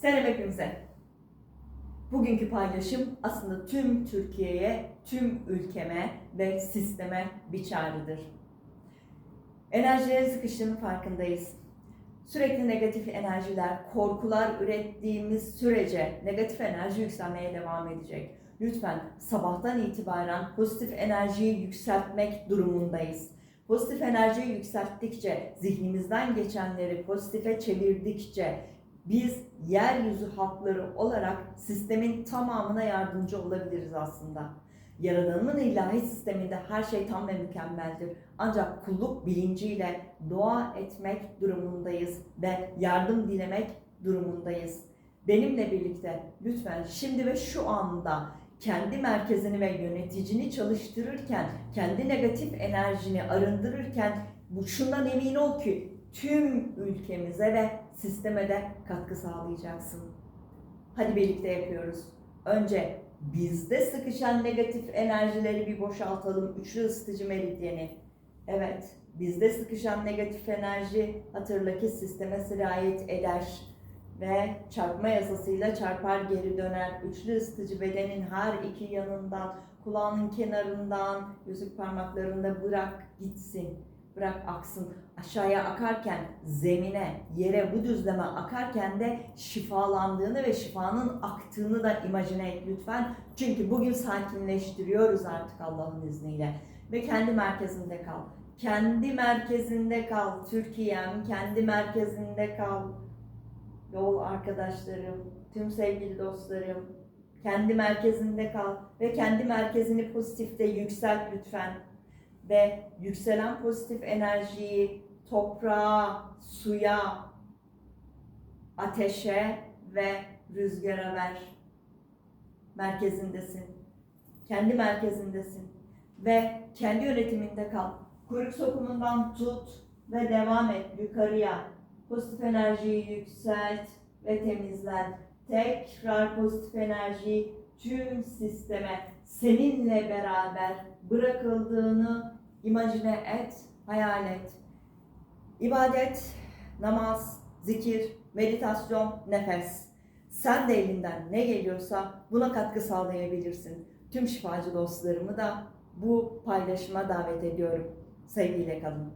Selam hepimize. Bugünkü paylaşım aslında tüm Türkiye'ye, tüm ülkeme ve sisteme bir çağrıdır. Enerjilerin sıkıştığının farkındayız. Sürekli negatif enerjiler, korkular ürettiğimiz sürece negatif enerji yükselmeye devam edecek. Lütfen sabahtan itibaren pozitif enerjiyi yükseltmek durumundayız. Pozitif enerjiyi yükselttikçe, zihnimizden geçenleri pozitife çevirdikçe biz yeryüzü halkları olarak sistemin tamamına yardımcı olabiliriz aslında. Yaradanın ilahi sisteminde her şey tam ve mükemmeldir. Ancak kulluk bilinciyle dua etmek durumundayız ve yardım dilemek durumundayız. Benimle birlikte lütfen şimdi ve şu anda kendi merkezini ve yöneticini çalıştırırken, kendi negatif enerjini arındırırken bu şundan emin ol ki tüm ülkemize ve sisteme de katkı sağlayacaksın. Hadi birlikte yapıyoruz. Önce bizde sıkışan negatif enerjileri bir boşaltalım. Üçlü ısıtıcı meridyeni. Evet, bizde sıkışan negatif enerji hatırla ki sisteme sirayet eder ve çarpma yasasıyla çarpar geri döner. Üçlü ısıtıcı bedenin her iki yanından, kulağının kenarından, yüzük parmaklarında bırak gitsin. Bırak aksın. Aşağıya akarken zemine, yere bu düzleme akarken de şifalandığını ve şifanın aktığını da imajine et lütfen. Çünkü bugün sakinleştiriyoruz artık Allah'ın izniyle. Ve kendi merkezinde kal. Kendi merkezinde kal. Türkiye'm kendi merkezinde kal. Yol arkadaşlarım, tüm sevgili dostlarım, kendi merkezinde kal ve kendi merkezini pozitifte yükselt lütfen. Ve yükselen pozitif enerjiyi toprağa, suya, ateşe ve rüzgara ver. Merkezindesin. Kendi merkezindesin. Ve kendi yönetiminde kal. Kuyruk sokumundan tut ve devam et yukarıya. Pozitif enerjiyi yükselt ve temizlen. Tekrar pozitif enerjiyi tüm sisteme seninle beraber bırakıldığını imajine et, hayal et. İbadet, namaz, zikir, meditasyon, nefes. Sen de elinden ne geliyorsa buna katkı sağlayabilirsin. Tüm şifacı dostlarımı da bu paylaşıma davet ediyorum. Sevgiyle kalın.